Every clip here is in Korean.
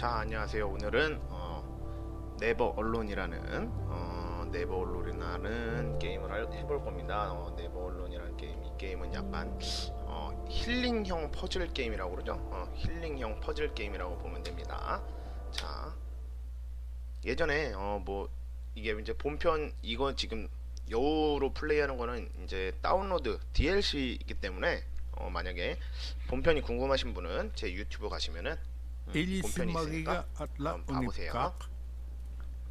자 안녕하세요. 오늘은 어, 네버 언론이라는 어, 네버 언론이라는 게임을 할- 해볼 겁니다. 어, 네버 언론이라는 게임 이 게임은 약간 어, 힐링형 퍼즐 게임이라고 그러죠? 어, 힐링형 퍼즐 게임이라고 보면 됩니다. 자 예전에 어, 뭐 이게 이제 본편 이거 지금 여우로 플레이하는 거는 이제 다운로드 DLC이기 때문에 어, 만약에 본편이 궁금하신 분은 제 유튜브 가시면은 음, 본편이 있으니까 Ilisimagiga at la 한번 봐보세요. unipkak.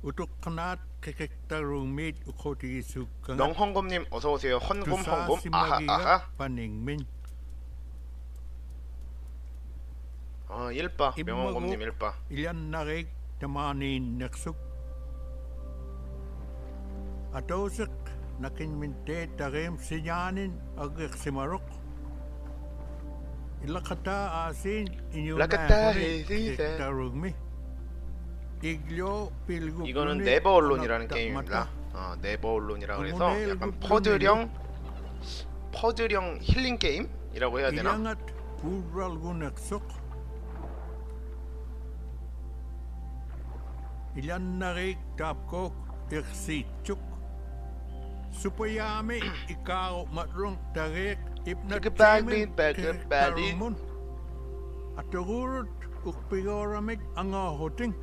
Utok kanat kekektarumit ukoti sukangat. 명헝검님 어서 오세요. 헌곰 Tusa 헝곰 아하 아하. paningmin. 어 일바. 명헝검님 일바. Nakin minte tarim sinyanin agak simarok. Ilakata asin inyo Lakata asin. Iglyo pilgu 이거는 네버 언론이라는 게임입니다. 어 네버 언론이라고 해서 어머네, 약간 퍼즐형 퍼즐형 힐링 게임이라고 해야 되나? Ilan narik tapkok iksitsuk. Supayami ikaw matrong tarik ipnat Kagabagbi, bagabali. At tururut ukpigoramig ang ahoting.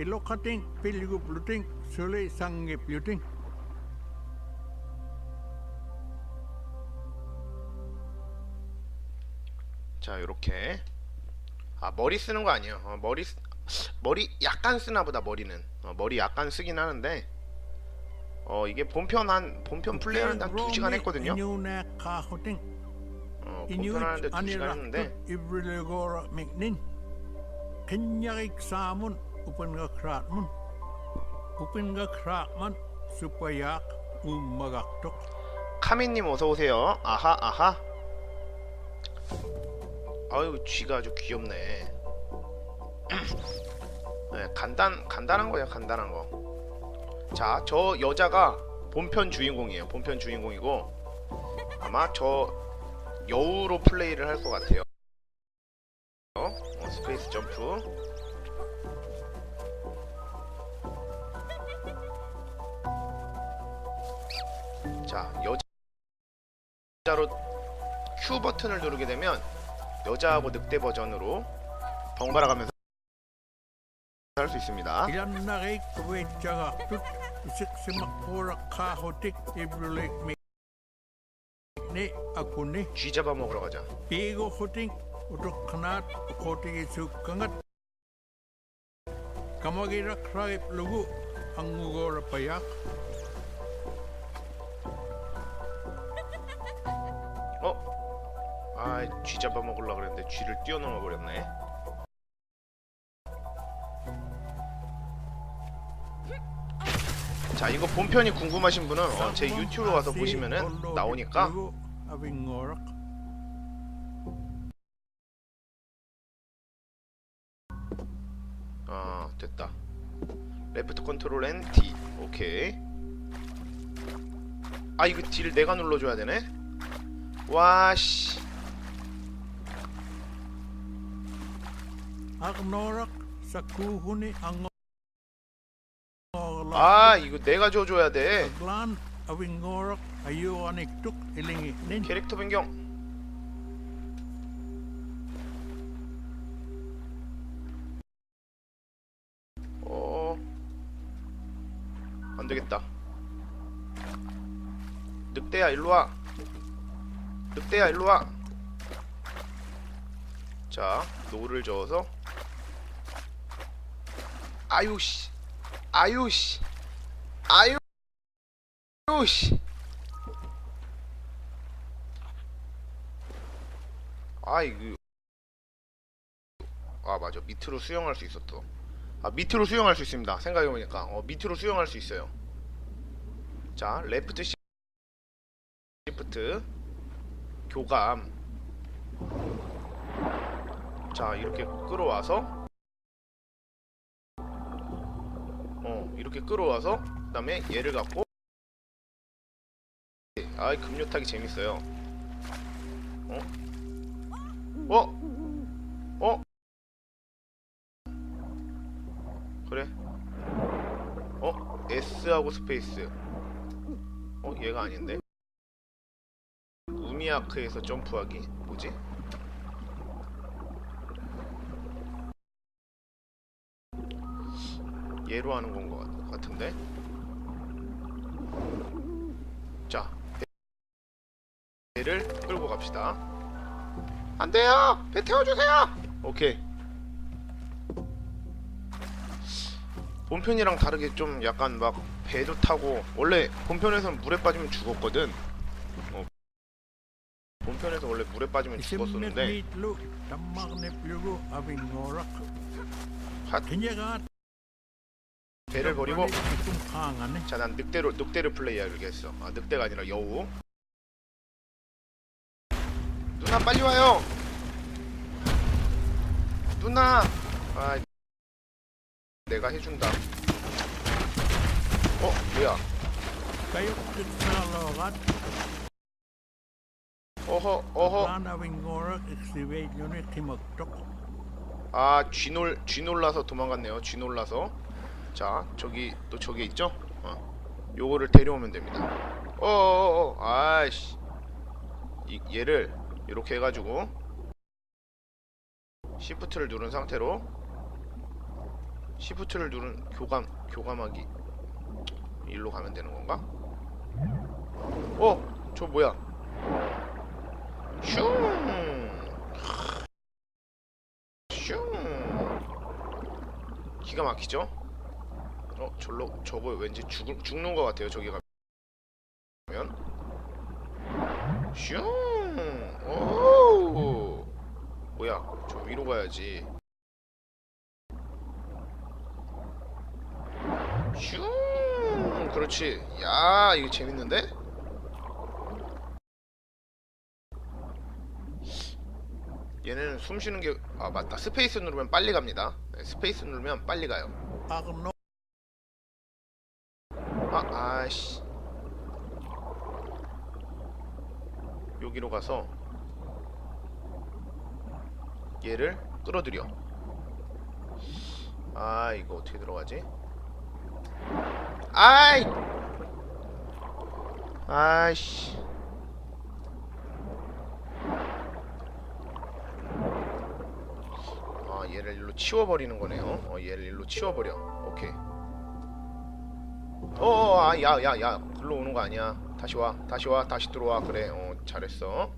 Ilokating pilgupluting suli sangip yuting. 자 이렇게 아 머리 쓰는 거 아니에요. 어, 머리 쓰- 머리 약간 쓰나 보다 머리는 어, 머리 약간 쓰긴 하는데 어 이게 본편 한 본편 플레이하는데 한 2시간 했거든요. 어 본편 하는데 2시간 했는데. Kenyarik samun upan nga kratman. Upan nga kratman supayak umagaktok. 카미님 어서 오세요. 아하 아하. 아유 쥐가 아주 귀엽네. 네, 간단 간단한 거예요 간단한 거. 자 저 여자가 본편 주인공이에요. 본편 주인공이고 아마 저 여우로 플레이를 할 것 같아요. 어, 어, 스페이스 점프. 자 여자로 Q 버튼을 누르게 되면 여자하고 늑대 버전으로 번갈아 가면서 할 수 있습니다. 쥐 잡아 먹으러 가자. 어? 아, 쥐 잡아 먹으려 그랬는데 쥐를 뛰어넘어 버렸네. 자, 이거 본편이 궁금하신 분은 어, 제 유튜브 가서 보시면은 나오니까. 아, 됐다. 레프트 컨트롤 앤 D. 오케이. 아, 이거 D를 내가 눌러 줘야 되네. 와 씨. Agnorok sa kuhuni ang ngorla. 아, 이거 내가 줘 줘야 돼. 캐릭터 변경. 어. 안 되겠다. 늑대야 일로 와. 늑대야 일로 와. 자, 노를 저어서 아유 씨. 아유 씨. 아유 씨. 아 이거. 아 맞아. 밑으로 수영할 수 있었어. 아 밑으로 수영할 수 있습니다. 생각해보니까. 어 밑으로 수영할 수 있어요. 자 레프트 시프트. 교감. 자 이렇게 끌어와서. 어 이렇게 끌어와서 그 다음에 얘를 갖고 아이 급류 타기 재밌어요 어? 어? 어? 그래 어? S하고 스페이스 어? 얘가 아닌데? 우미아크에서 점프하기 뭐지? 얘로 하는 건 것 같은데? 자, 배를 끌고 갑시다. 안 돼요! 배 태워주세요! 오케이. 본편이랑 다르게 좀 약간 막 배도 타고 원래 본편에서는 물에 빠지면 죽었거든. 어. 본편에서 원래 물에 빠지면 죽었었는데. 핫 배를 버리고 tum khangane. 자난 늑대로 늑대를 플레이하겠어. 아 늑대가 아니라 여우. 누나 빨리 와요. 누나. 아 내가 해준다. 어 뭐야? 어허 어허. timoktok. 아 쥐놀 쥐놀라서 도망갔네요. 쥐놀라서. 자 저기 또 저기 있죠? 어 요거를 데려오면 됩니다. 어어어 아이씨. 이 얘를 이렇게 해가지고 시프트를 누른 상태로 시프트를 누른 교감 교감하기 일로 가면 되는 건가? 어, 저 뭐야? 슝, 슝. 기가 막히죠? 어, 절로 저거 왠지 죽 죽는 것 같아요. 저기 가면. 슝, 오, 뭐야? 저 위로 가야지. 슝 그렇지 야 이거 재밌는데 얘네는 숨 쉬는 게 아 맞다 스페이스 누르면 빨리 갑니다 네, 스페이스 누르면 빨리 가요 Agno 아 아씨 여기로 가서 얘를 끌어들여. 아 이거 어떻게 들어가지? 아이! 아이씨. 아 얘를 일로 치워버리는 거네요. 어 얘를 일로 치워버려. 오케이. 어어 아, 야, 야, 야, 글로 오는 거 아니야. 다시 와, 다시 와, 다시 들어와. 그래, 어, 잘했어.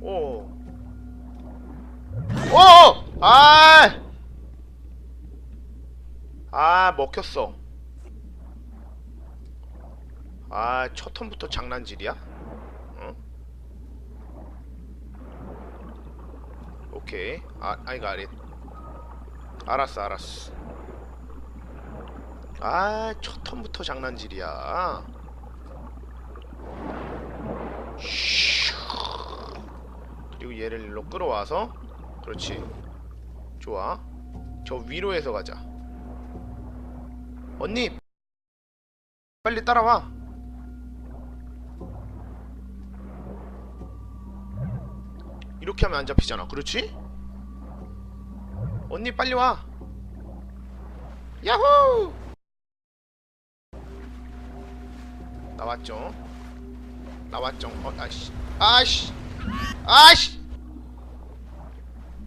오, 오, 아, 아, 먹혔어. 아, 첫 턴부터 장난질이야? 어? 오케이, 아, got it. 알았어, 알았어. 아, 첫 턴부터 장난질이야. 슈. 그리고 얘를 일로 끌어와서 그렇지. 좋아. 저 위로에서 가자. 언니, 빨리 따라와. 이렇게 하면 안 잡히잖아. 그렇지? 언니 빨리 와. 야호! 나왔죠? 나왔죠? 어, 아씨, 아씨, 아씨.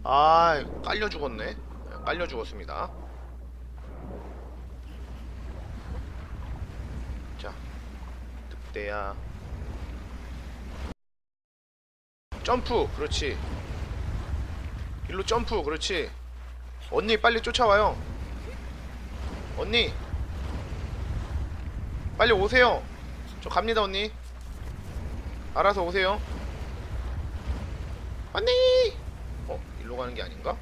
아, 깔려 죽었네. 깔려 죽었습니다. 자, 늑대야. 점프, 그렇지. 일로 점프, 그렇지. 언니 빨리 쫓아와요. 언니, 빨리 오세요. 저 갑니다, 언니. 알아서 오세요. 언니! 어, 일로 가는 게 아닌가?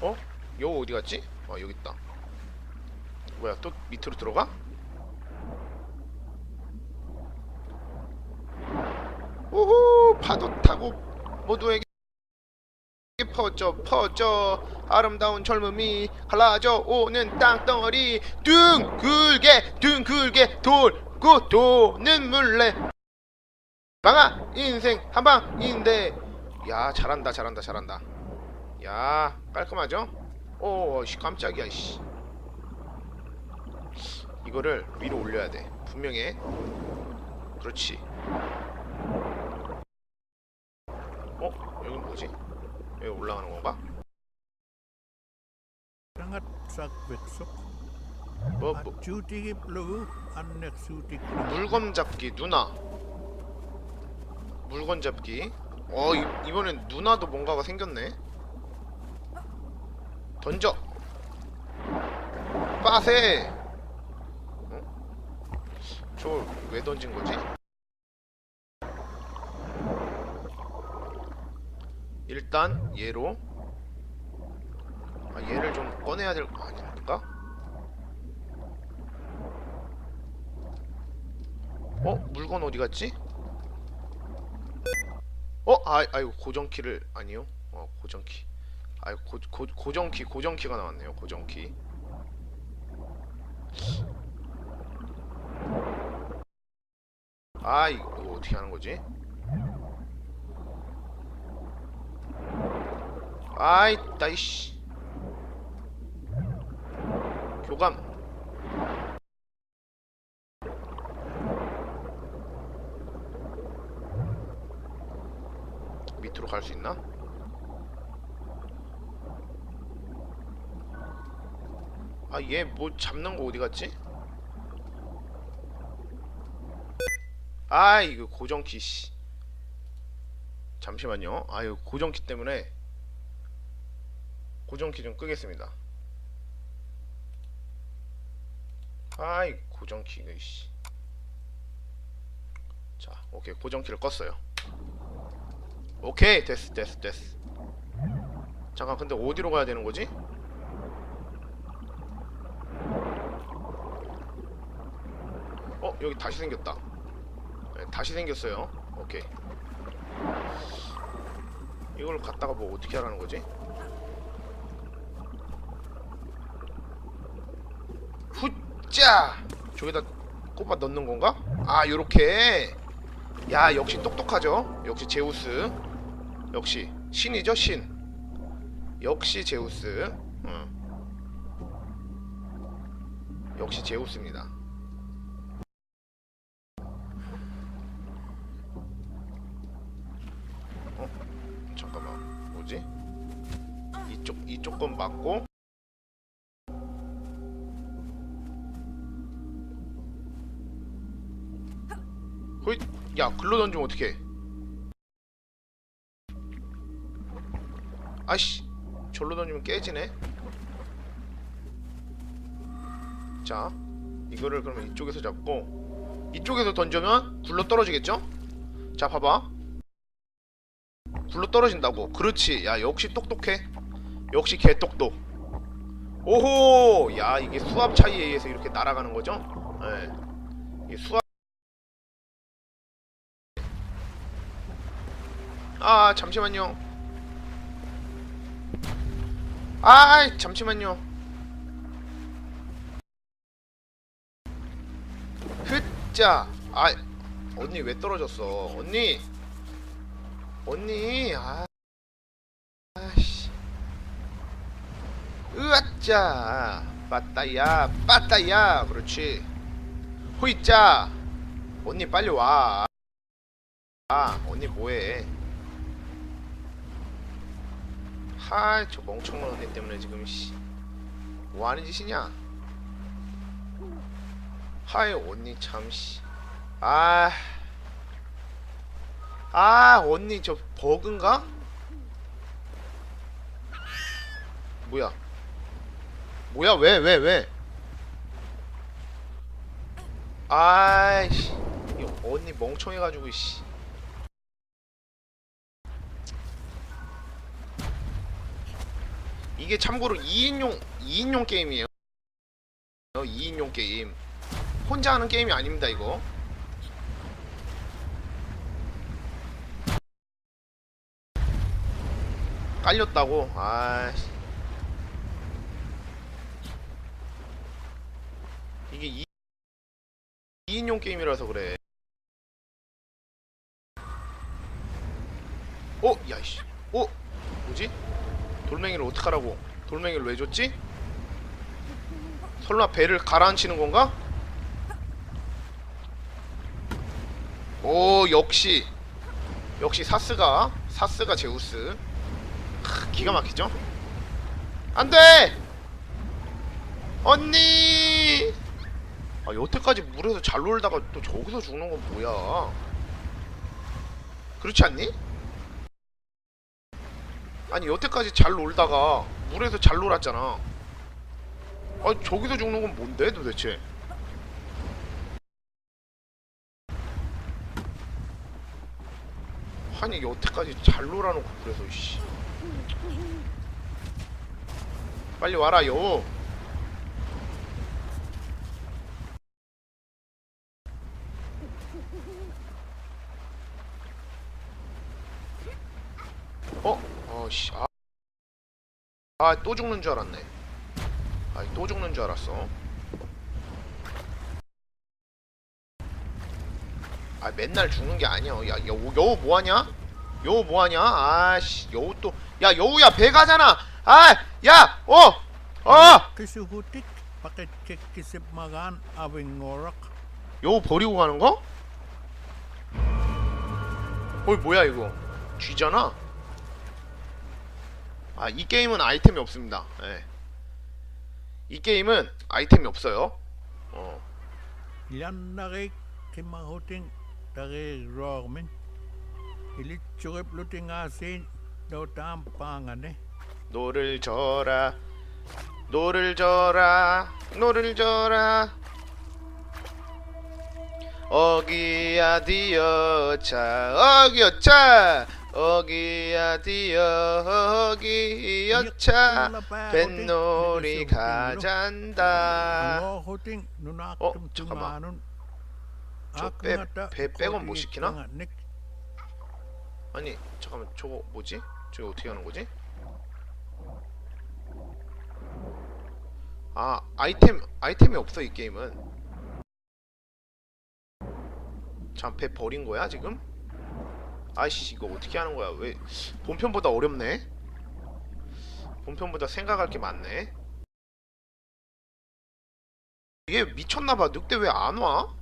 어? 여우 어디 갔지? 아, 여기 있다. 뭐야, 또 밑으로 들어가? 우후! 파도 타고 모두에게 퍼져 퍼져 아름다운 젊음이 갈라져 오는 땅덩어리 둥글게 둥글게 돌고 도는 물레 방아 인생 한방인데 야 잘한다 잘한다 잘한다 야 깔끔하죠? 오씨 깜짝이야 씨 이거를 위로 올려야 돼 분명해 그렇지 어? 여긴 뭐지? 여기 올라가는 건가? 뭐, 뭐 물건 잡기 누나. 물건 잡기. 어 이, 이번엔 누나도 뭔가가 생겼네. 던져. 빠세. 어? 저걸 왜 던진 거지? 일단 얘로 아 얘를 좀 꺼내야 될 거 아닐까? 어? 물건 어디 갔지? 어? 아, 아이고 고정키를 아니요. 어, 고정키. 아이고 고, 고, 고정키 고정키가 나왔네요. 고정키. 아, 이거 어떻게 하는 거지? 아이, 나이씨. 교감. 밑으로 갈 수 있나? 아 얘 뭐 잡는 거 어디 갔지? 아 이거 고정키 씨 잠시만요 아유 고정키 때문에 고정키 좀 끄겠습니다 아이 고정키 이거 씨. 자 오케이. 고정키를 껐어요. 오케이. 됐어 됐어 됐어. 잠깐 근데 어디로 가야 되는 거지? 어 여기 다시 생겼다. 네, 다시 생겼어요. 오케이. 이걸 갖다가 뭐 어떻게 하라는 거지? 후 짜 저기다 꼽아 넣는 건가? 아 요렇게 야 역시 똑똑하죠 역시 제우스 역시 신이죠 신 역시 제우스 응. 역시 제우스입니다 어? 잠깐만 뭐지? 이쪽 이쪽 건 맞고 야 글로 던지면 어떡해? 아이씨 절로 던지면 깨지네. 자 이거를 그러면 이쪽에서 잡고 이쪽에서 던지면 굴러 떨어지겠죠? 자 봐봐. 굴러 떨어진다고. 그렇지. 야 역시 똑똑해. 역시 개똑똑. 오호! 야 이게 수압 차이에 의해서 이렇게 날아가는 거죠? 예. 이 수압 아 잠시만요. 아 잠시만요. 흐짜 아 언니 왜 떨어졌어? 언니. 언니 아 아씨. 으아짜. 빠따야 빠따야. 그렇지. 호이짜. 언니 빨리 와. 아, 언니 뭐해? 하이, 저 멍청한 언니 때문에 지금 씨. 뭐 하는 짓이냐? 하이, 언니 참 씨. 아. 아, 언니 저 버그인가? 뭐야? 뭐야? 왜? 왜? 왜? 아이씨. 이 언니 멍청해 가지고 씨. 이게 참고로 2인용 2인용 게임이에요. 2인용 게임. 혼자 하는 게임이 아닙니다, 이거. 깔렸다고. 아씨. 이게 2, 2인용 게임이라서 그래. 아이씨. 어? 뭐지? 돌멩이를 어떡하라고? 돌멩이를 왜 줬지? 설마 배를 가라앉히는 건가? 오 역시 역시 사스가 사스가 제우스 크, 기가 막히죠? 안돼 언니 아 여태까지 물에서 잘 놀다가 또 저기서 죽는 건 뭐야 그렇지 않니? 아니 여태까지 잘 놀다가 물에서 잘 놀았잖아. 아 저기서 죽는 건 뭔데 도대체? 아니 여태까지 잘 놀아놓고 그래서 씨. 빨리 와라 요 어? 어씨 아. 아, 또 죽는 줄 알았네. 아, 또 죽는 줄 알았어. 아, 맨날 죽는 게 아니야. 야, 여우, 여우 뭐 하냐? 여우 뭐 하냐? 아씨, 여우 또, 야, 여우야, 배 가잖아! 아, 야, 어! 어! Ngorak. 여우 버리고 가는 거? 어이, 뭐야, 이거. 쥐잖아? 아, 이 게임은 아이템이 없습니다. 예. 이 게임은 아이템이 없어요. 어. 노를 져라 노를 져라 노를 져라 어기야 디어차 어기여차 어기야 디어 어기 여차 뱃놀이 가잔다 어, 잠깐만. tumanun. 저 빼- 배 빼곤 못 시키나? 닉 아니 잠깐만 저거 뭐지? 저거 어떻게 하는 거지? 아 아이템 아이템이 없어 이 게임은 참배 버린 거야 지금? 아이씨 이거 어떻게 하는 거야 왜 본편보다 어렵네 본편보다 생각할 게 많네 이게 미쳤나봐 늑대 왜 안 와?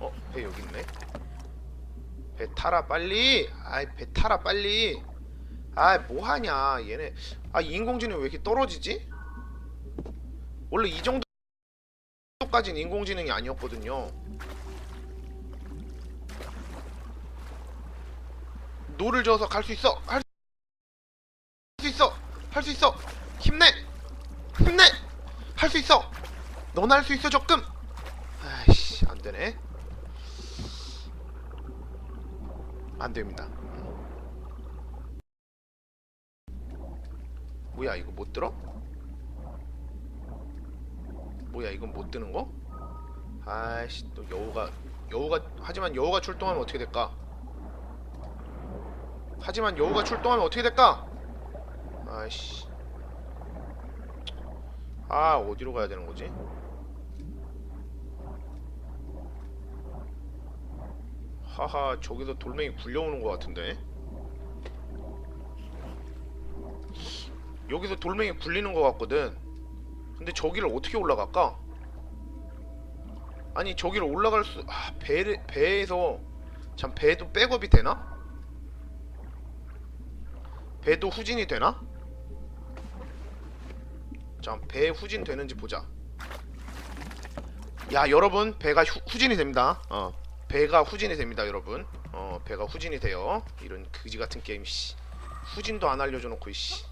어, 배 여기 있네. 배 타라 빨리. 아이, 배 타라 빨리. 아이, 뭐 하냐? 얘네. 아, 이 인공지능 왜 이렇게 떨어지지? 원래 이 정도까지는 인공지능이 아니었거든요. 노를 저어서 갈 수 있어. 할 수 있어. 할 수 있어. 힘내. 힘내. 할 수 있어. 넌 할 수 있어, 적금. 아이씨, 안 되네. 안 됩니다. 뭐야 이거 못 들어? 뭐야 이건 못 드는 거? 아이씨 또 여우가 여우가 하지만 여우가 출동하면 어떻게 될까? 하지만 여우가 출동하면 어떻게 될까? 아이씨 아 어디로 가야 되는 거지? 하하 저기서 돌멩이 굴려오는 것 같은데 여기서 돌멩이 굴리는 것 같거든 근데 저기를 어떻게 올라갈까? 아니 저기를 올라갈 수... 아 배, 배에서 참 배도 백업이 되나? 배도 후진이 되나? 잠배 후진 되는지 보자. 야 여러분 배가 후, 후진이 됩니다. 어 배가 후진이 됩니다 여러분. 어 배가 후진이 돼요. 이런 그지 같은 게임 씨. 후진도 안 알려줘 놓고 씨.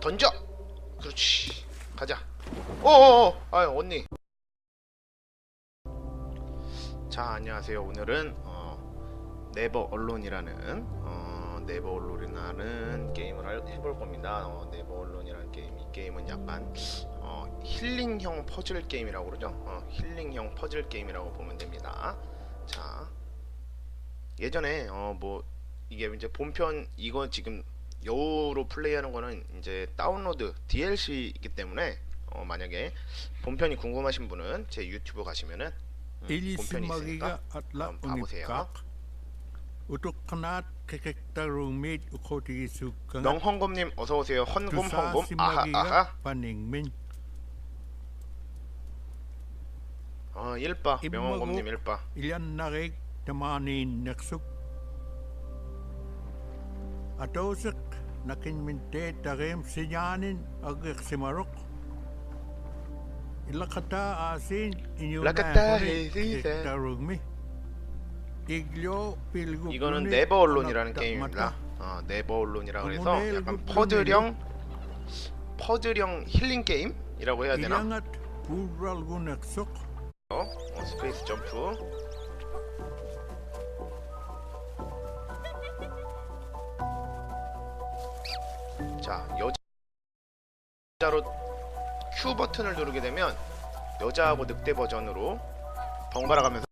던져 그렇지. 가자. 어어어. 아유 언니. 자 안녕하세요. 오늘은 어 네버 언론이라는 어 네버 언론이라는 게임을 할- 해볼 겁니다. 어 네버 언론이라는 게임. 이 게임은 약간 어, 힐링형 퍼즐 게임이라고 그러죠. 어, 힐링형 퍼즐 게임이라고 보면 됩니다. 자, 예전에 어, 뭐 이게 이제 본편 이거 지금 여우로 플레이하는 거는 이제 다운로드 DLC이기 때문에 어, 만약에 본편이 궁금하신 분은 제 유튜브 가시면은 음, 본편이 있으니까 한번 봐보세요. 명헝곰님 어서 오세요. 헌곰 헌곰 아하 아하. 어 일바. 명헝곰님 일바. Ilyannarig tamanin naksuk. Atosik nakinminte tagim sinyanin agik simarok. Ilakata asin inyo Lakata hesise. tarugmi. Iglo pilgu 이거는 kunit 네버 언론이라는 게임입니다. 어 네버 언론이라 그래서 약간 그 퍼즐형 퍼즐형 힐링 게임이라고 해야 되나? 어, 어, 스페이스 점프. 자, 여자로 Q 버튼을 누르게 되면 여자하고 늑대 버전으로 번갈아 가면서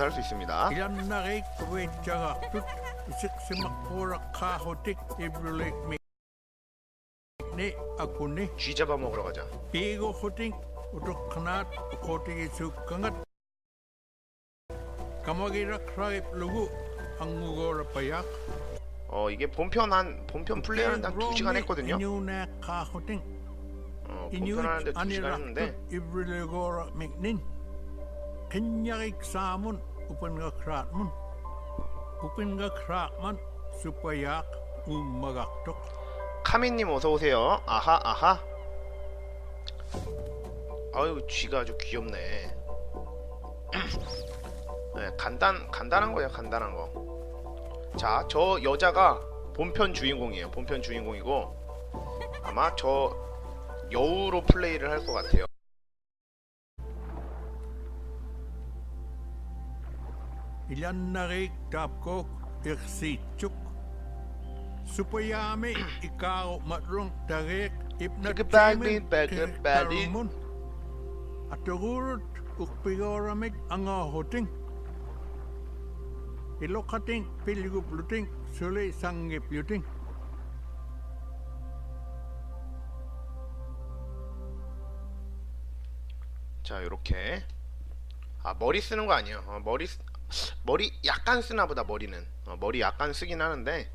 할 수 있습니다. 쥐 잡아 먹으러 가자. Kraip lugu angugora payak. 어, 이게 본편 한 본편 플레이하는데 한 2시간 했거든요. 어, 본편 하는데 2시간 anirak 했는데. Kenyarik samun upan nga kratmun. Upan nga kratman supayak umagaktok. 카미님 어서 오세요. 아하 아하. 아유 쥐가 아주 귀엽네. 네, 간단 간단한 거예요. 간단한 거. 자, 저 여자가 본편 주인공이에요. 본편 주인공이고 아마 저 여우로 플레이를 할 것 같아요. Ilyannarik tapkok iksitsuk. Supayami ikaw matrong tarik ipnat Pagkabali, pagkabali. At tururut ukpigoramit ang ahoting. Ilokating pilgupluting suli sanggipluting. 자, 요렇게. 아, 머리 쓰는 거 아니에요. 어, 머리 쓰- 머리 약간 쓰나 보다 머리는. 어, 머리 약간 쓰긴 하는데